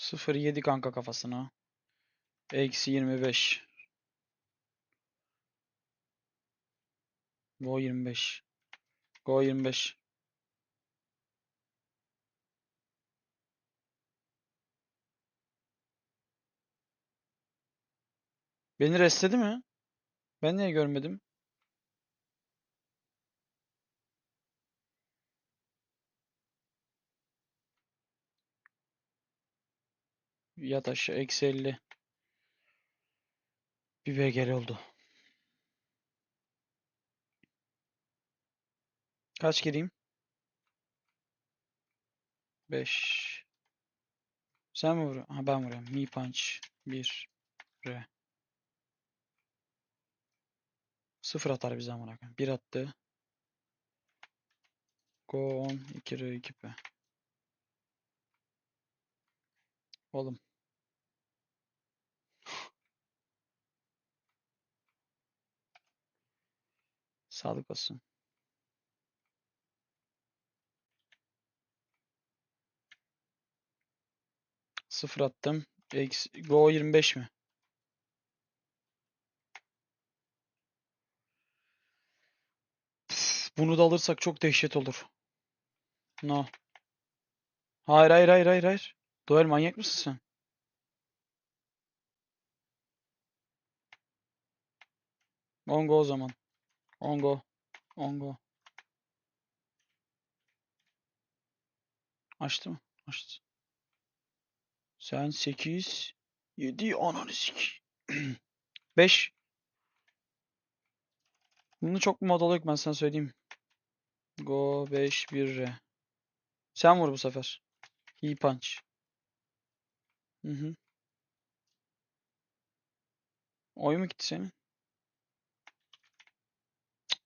0.7 kanka kafasına. Eksi 25. Go 25. Go 25. Beni restledi mi? Ben niye görmedim? Yat aşağı eksi 50. Bir BGL oldu. Kaç gireyim? 5. Sen mi vuruyorsun? Ha ben vuruyorum. Mi punch. 1. R. 0 atar bize amına koyayım. 1 attı. Go 10. 2 R 2 P. Oğlum. Sağlık olsun. Sıfır attım. Eksi, Go 25 mi? Bunu da alırsak çok dehşet olur. No. Hayır hayır hayır hayır hayır. Doğal manyak mısın sen? Ongo o zaman. Ongo. Ongo. Açtı mı? Açtı. Sen 8 7 ananı sik. 5 Bunu çok modalı yok ben sana söyleyeyim. Go 5 1 R. Sen vur bu sefer. İyi punch. Hı hı. Oy mu gitti senin?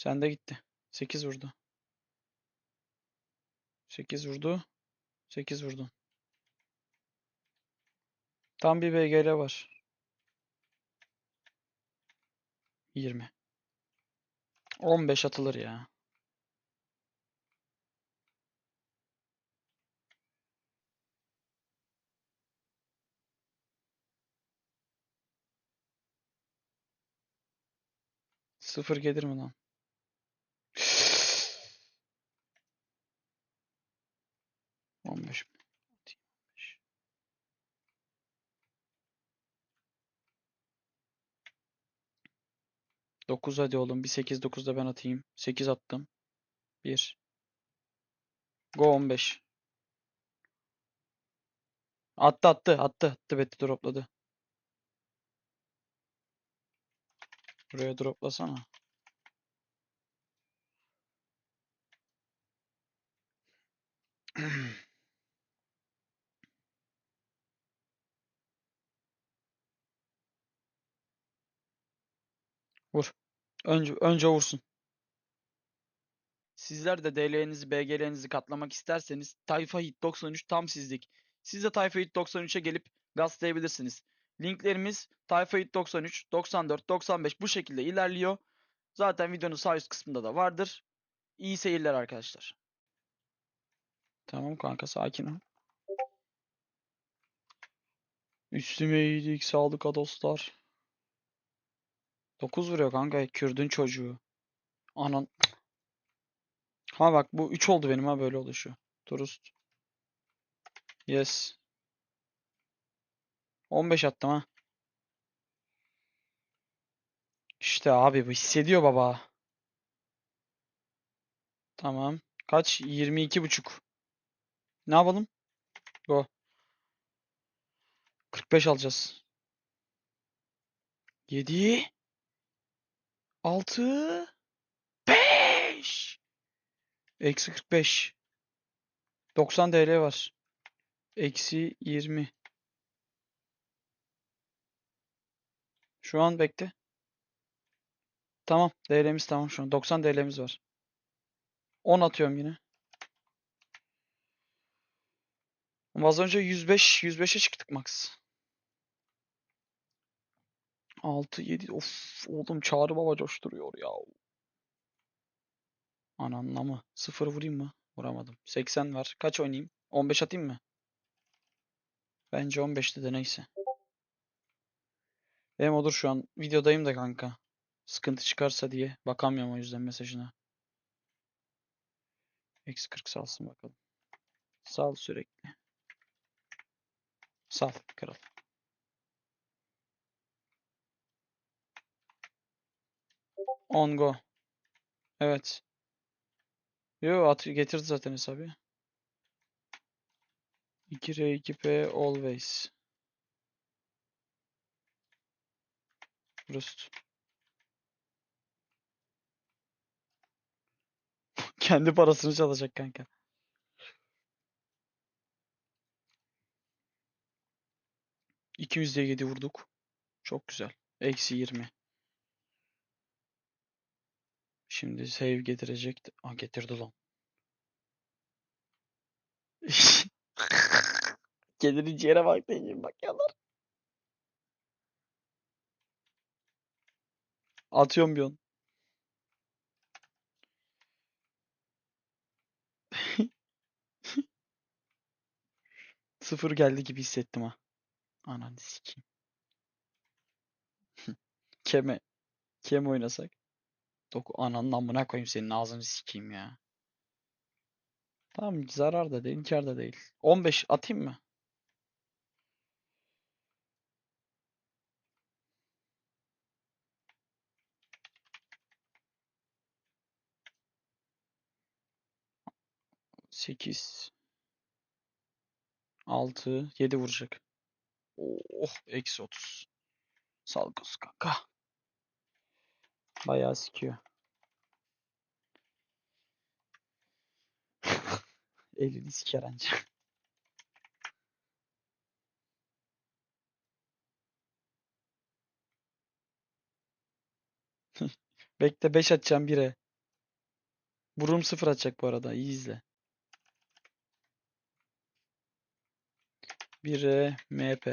Sen de gitti. 8 vurdu. 8 vurdu. 8 vurdu. Tam bir BGL var. 20. 15 atılır ya. Sıfır gelir mi lan? 9 hadi oğlum. Bir 8 9 da ben atayım. 8 attım. 1. Go 15. Attı attı attı. Attı beti dropladı. Buraya droplasana. Önce, önce vursun. Sizler de DL'nizi, BGL'nizi katlamak isterseniz Tayfa Hit 93 tam sizlik. Siz de Tayfa Hit 93'e gelip gazlayabilirsiniz. Linklerimiz Tayfa Hit 93, 94, 95 bu şekilde ilerliyor. Zaten videonun sağ üst kısmında da vardır. İyi seyirler arkadaşlar. Tamam kanka sakin ol. Üstüme iyilik, sağlık dostlar. 9 vuruyor kanka Kürdün çocuğu. Anan. Ha bak bu 3 oldu benim ha böyle oluşu. Turist. Yes. 15 attım ha. İşte abi bu hissediyor baba. Tamam. Kaç? 22 buçuk. Ne yapalım? Go. 45 alacağız. 7 6 5 Eksi 45 90 TL var. Eksi 20 Şu an bekle. Tamam. DL'miz tamam şu an. 90 DL'miz var. 10 atıyorum yine. Az önce 105 105'e çıktık max. 6 7 of oğlum Çağrı Baba coşturuyor ya. Ananla mı? 0 vurayım mı? Vuramadım. 80 var. Kaç oynayayım? 15 atayım mı? Bence 15'ti de neyse. Benim odur şu an videodayım da kanka. Sıkıntı çıkarsa diye bakamıyorum o yüzden mesajına. Eksi 40 salsın bakalım. Sal sürekli. Sal kral. On go. Evet. Yo at getirdi zaten hesabı. 2R 2P always. Rust. Kendi parasını çalacak kanka. %7 vurduk. Çok güzel. Eksi 20. Şimdi save getirecek. Aa getirdi lan. Gelirince yere bak diyeceğim bak yalar. Atıyorum bir on. Sıfır geldi gibi hissettim ha. Ananı sikeyim. Keme. Keme oynasak. Doku ananın amına koyayım senin ağzını sikeyim ya. Tamam zarar da değil, kar da değil. 15 atayım mı? Sekiz. Altı. Yedi vuracak. Oh. Eksi otuz. Salgos kanka. Bayağı sikiyor. Elini siker anca. Bekle 5 atacağım 1'e. Burum 0 atacak bu arada. İyi izle. 1'e MP.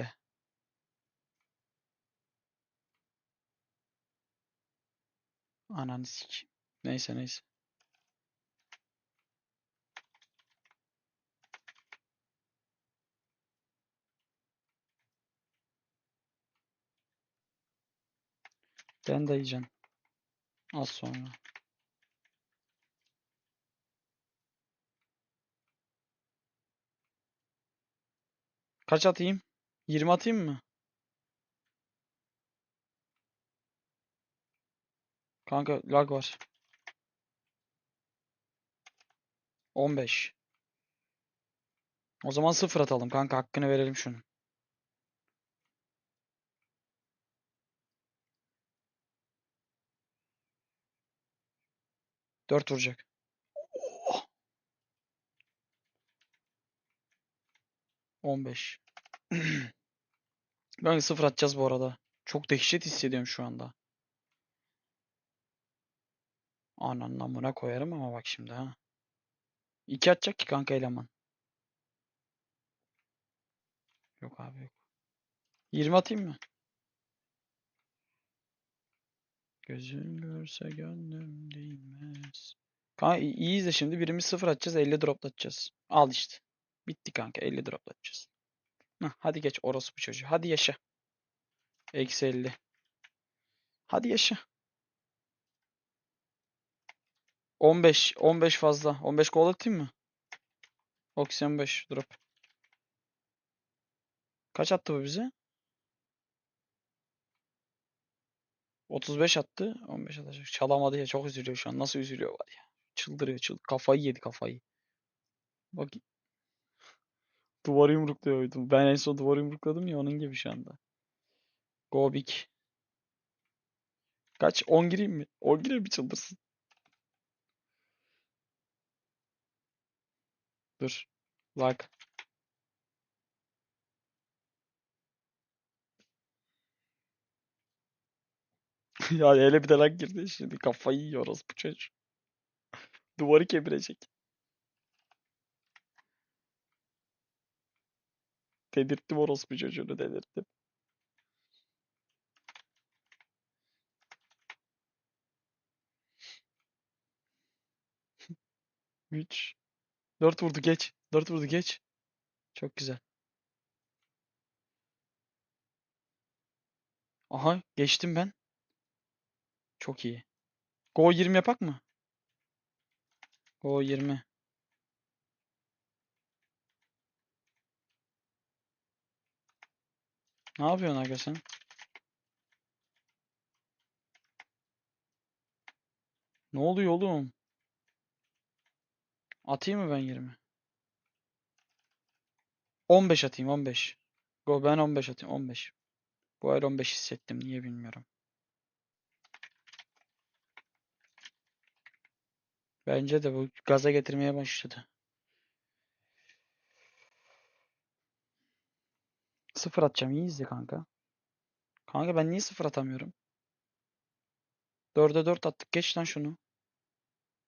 Ananı sikeyim. Neyse neyse. Ben de yiyeceğim. Az sonra. Kaç atayım? 20 atayım mı? Kanka lag var. 15. O zaman 0 atalım kanka hakkını verelim şunu. Dört vuracak. Oh! 15. Ben sıfır atacağız bu arada. Çok dehşet hissediyorum şu anda. Ananın amına koyarım ama bak şimdi ha. 2 atacak ki kanka eleman. Yok abi yok. 20 atayım mı? Gözün görse gönlüm değmez. Kanka i- iyi izle şimdi. Birimiz 0 atacağız 50 droplatacağız. Al işte. Bitti kanka 50 droplatacağız. Hah, hadi geç orospu çocuğu. Hadi yaşa. Eksi 50. Hadi yaşa. 15. 15 fazla. 15 gol atayım mı? Oksijen 5 drop. Kaç attı bu bize? 35 attı. 15 atacak. Çalamadı ya. Çok üzülüyor şu an. Nasıl üzülüyor var ya. Çıldırıyor. Çıl kafayı yedi kafayı. Bak. Duvarı yumrukluyordu. Ben en son duvarı yumrukladım ya onun gibi şu anda. Go big. Kaç? 10 gireyim mi? 10 gireyim mi çıldırsın? Dur. Bak. ya hele bir de lag girdi. Şimdi kafayı yiyoruz bu çocuk. Duvarı kemirecek. Dedirttim orospu çocuğunu dedirttim. Üç. Dört vurdu geç. Dört vurdu geç. Çok güzel. Aha geçtim ben. Çok iyi. Go 20 yapak mı? Go 20. Ne yapıyorsun aga sen? Ne oluyor oğlum? Atayım mı ben 20? 15 atayım 15. Go ben 15 atayım 15. Bu ay 15 hissettim niye bilmiyorum. Bence de bu gaza getirmeye başladı. Sıfır atacağım iyi izle kanka. Kanka ben niye sıfır atamıyorum? 4'e 4 attık geç lan şunu.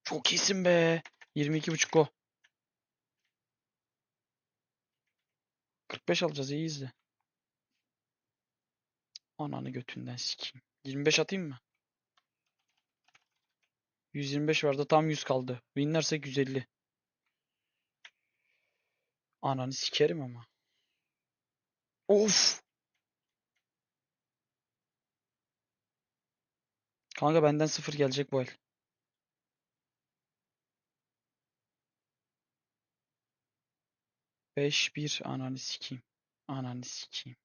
Çok iyisin be. 22.5 go. 45 alacağız iyi izle. Ananı götünden sikeyim. 25 atayım mı? 125 vardı tam 100 kaldı. Winlersek 150. Ananı sikerim ama. Of. Kanka benden sıfır gelecek bu el. Beş bir ananı sikeyim. Ananı sikeyim.